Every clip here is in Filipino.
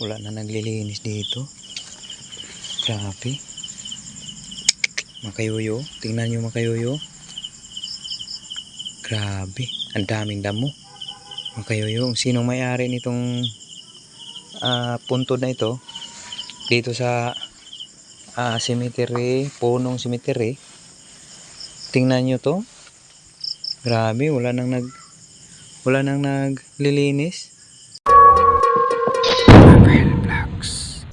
Wala na naglilinis dito. Grabe. Makayuyo. Tingnan nyo makayuyo. Grabe. Ang daming damo. Makayuyo. Sinong may-ari nitong ah, puntod na ito? Dito sa ah, cemetery, punong cemetery. Tingnan nyo to. Grabe. Wala nang nag wala nang naglilinis.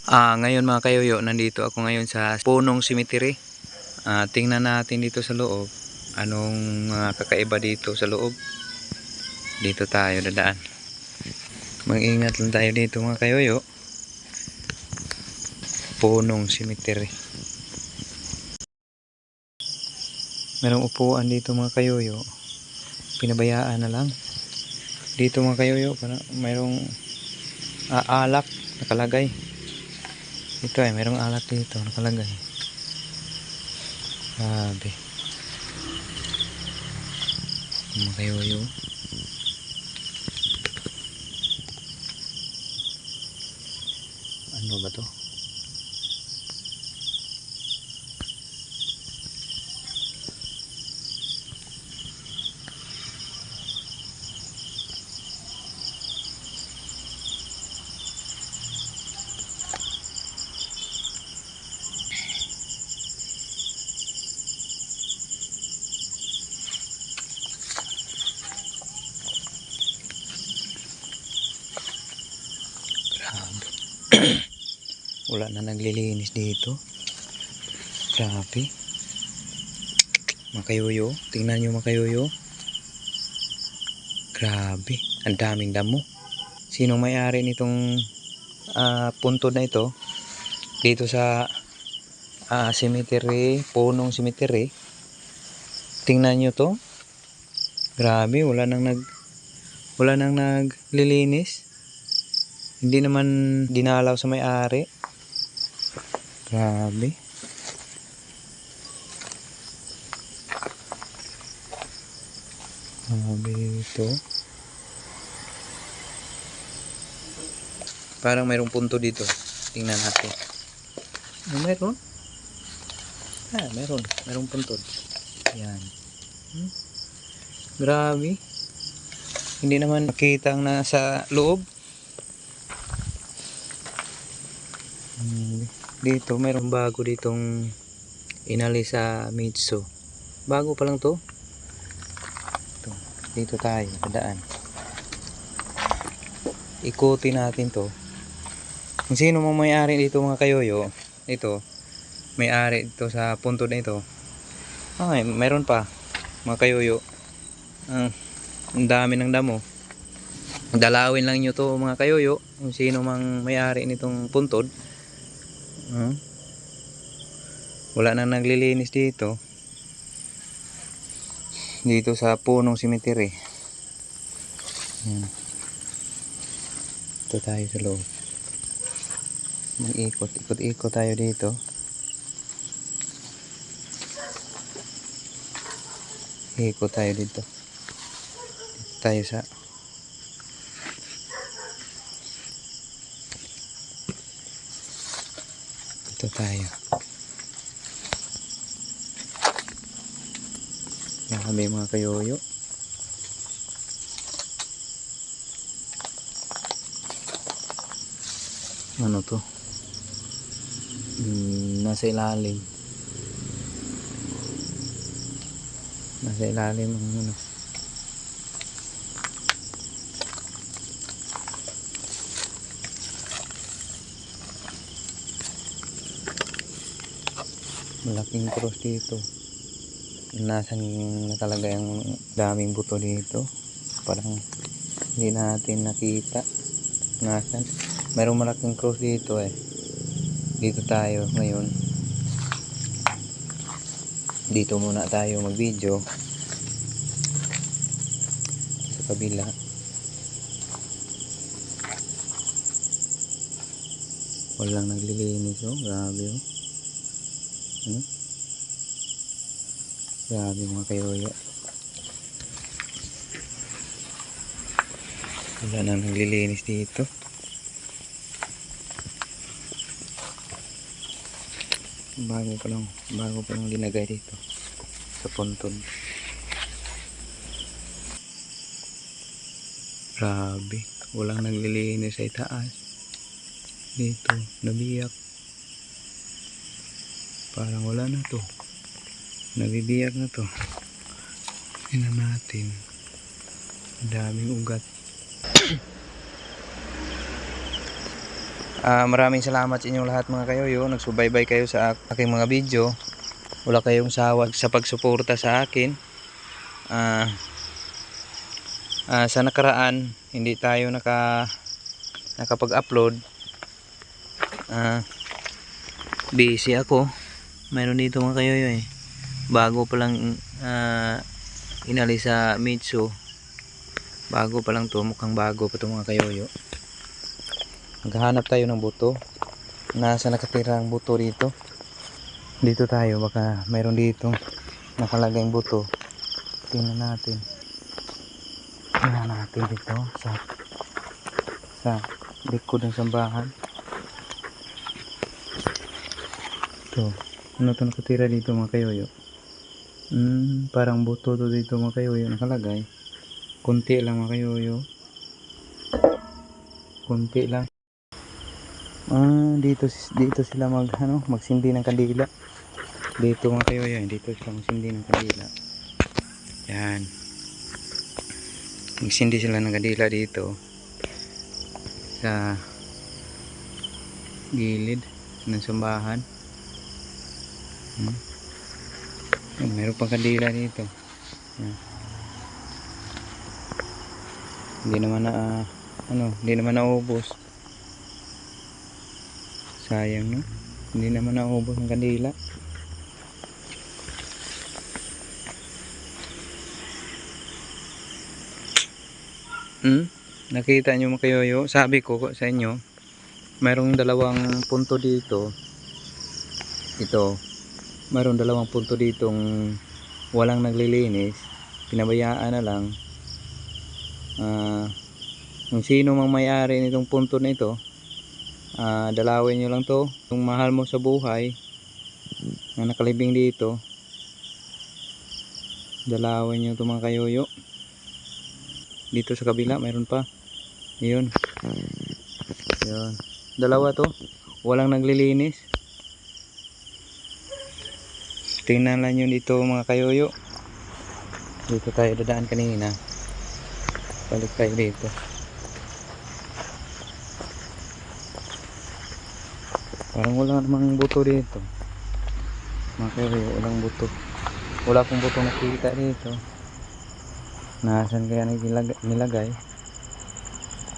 Ah, ngayon mga kayoyo, nandito ako ngayon sa Punong Cemetery. Ah, tingnan natin dito sa loob. Anong ah, kakaiba dito sa loob? Dito tayo dadaan. Mag-ingat lang tayo dito mga kayoyo. Punong Cemetery. Merong upuan dito mga kayoyo. Pinabayaan na lang. Dito mga kayoyo, para mayroong ah, alak nakalagay. Ito ay mayroong alak dito nakalagay. Grabe. Mga Wala na naglilinis dito. Grabe. Makayuyo. Tingnan nyo makayuyo. Grabe. Ang daming damo. Sinong may-ari nitong ah, puntod na ito? Dito sa ah, cemetery, punong cemetery. Tingnan nyo to. Grabe. Wala nang nag wala nang naglilinis. Hindi naman dinalaw sa may-ari. Grabe. Grabe ito. Parang mayroong punto dito. Tingnan natin. Ah, mayroon? Ah, mayroon. Mayroong punto. Yan. Hmm? Grabe. Hindi naman makita ang nasa loob. Hmm, Dito, mayroong bago ditong inali sa Mitsu. Bago pa lang to. Ito, dito tayo, padaan. Ikutin natin to. Kung sino mo may-ari dito mga kayoyo, ito, may-ari dito sa punto na ito. Ay, meron pa, mga kayoyo. Ah, ang dami ng damo. Dalawin lang nyo to mga kayoyo. Kung sino mang may-ari nitong puntod. Ah. Wala nang naglilinis dito. Dito sa punong cemetery. Yan. Ito tayo sa loob. Mag-ikot. Ikot-ikot tayo dito. Ikot tayo dito. Dito tayo sa Ito tayo. Yan kami mga kayoyo. Ano to? Hmm, nasa ilalim. Nasa ilalim ang ano. Malaking cross dito. Nasaan nakalagay ang daming buto dito. Parang hindi natin nakita. Nasaan? Mayroong malaking cross dito eh. Dito tayo ngayon. Dito muna tayo mag-video. Sa kabila. Walang naglilinis oh. Grabe oh. Hmm? Grabe mga kayoyo. Wala nang naglilinis dito. Bago pa lang, bago pa lang linagay dito sa ponton. Grabe, walang naglilinis sa itaas. Dito, nabiyak. Parang wala na to. Nabibiyak na to. Tingnan natin. Daming ugat. Ah, maraming salamat sa inyong lahat mga kayoyo. Nagsubaybay kayo sa ak- aking mga video. Wala kayong sawag sa pagsuporta sa akin. Ah, ah, sa nakaraan, hindi tayo naka nakapag-upload. Ah, busy ako. Mayroon dito mga kayoyo eh. Bago pa lang ah, inalis sa Mitsu. Bago pa lang to, mukhang bago pa to mga kayoyo. Maghahanap tayo ng buto. Nasa nakatira ang buto dito. Dito tayo, baka mayroon dito nakalagay ang buto. Tingnan natin. Tingnan natin dito sa sa likod ng sambahan. Ito. Ano to nakatira dito mga kayoyo? Hmm, parang buto to dito mga kayoyo nakalagay. Kunti lang mga kayoyo. Kunti lang. Ah, dito dito sila mag ano, magsindi ng kandila. Dito mga kayo yan, dito sila magsindi ng kandila. Yan. Magsindi sila ng kandila dito. Sa gilid ng sambahan. Hmm. Yan, meron pang kandila dito. Yan. Hindi naman na ah, ano, hindi naman naubos. Sayang no. Hindi naman naubos ang kandila. Hmm? Nakita nyo mga kayoyo? Sabi ko sa inyo, mayroong dalawang punto dito. Ito. Mayroong dalawang punto ditong walang naglilinis. Pinabayaan na lang. Ah, kung sino mang may-ari nitong punto na ito, Ah, dalawin nyo lang to. Yung mahal mo sa buhay na nakalibing dito dalawin nyo to mga kayoyo. Dito sa kabila mayroon pa. Yun. Yun. Dalawa to. Walang naglilinis tingnan lang nyo dito mga kayoyo dito tayo dadaan kanina balik tayo dito Parang wala namang buto dito. Mga kayo, walang buto. Wala akong buto nakita dito. Nasaan kaya nilagay? nilagay?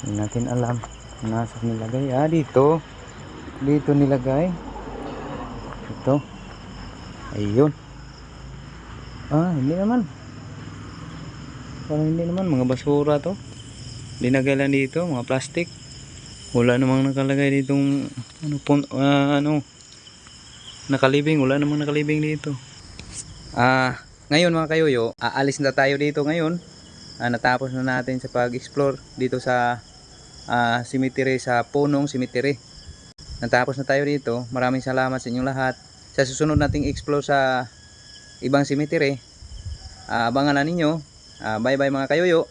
Hindi natin alam. Nasaan nilagay? Ah, dito. Dito nilagay. Ito. Ayun. Ah, hindi naman. Parang hindi naman. Mga basura to. Linagay lang dito. Mga plastic. Wala namang nakalagay ditong ano pun ah, ano nakalibing, wala namang nakalibing dito. Ah, ngayon mga kayoyo, aalis na tayo dito ngayon. Ah, natapos na natin sa pag-explore dito sa ah, cemetery sa Punong Cemetery. Natapos na tayo dito. Maraming salamat sa inyong lahat. Sa susunod nating explore sa ibang cemetery, ah, abangan na ninyo. Ah, bye bye mga kayoyo.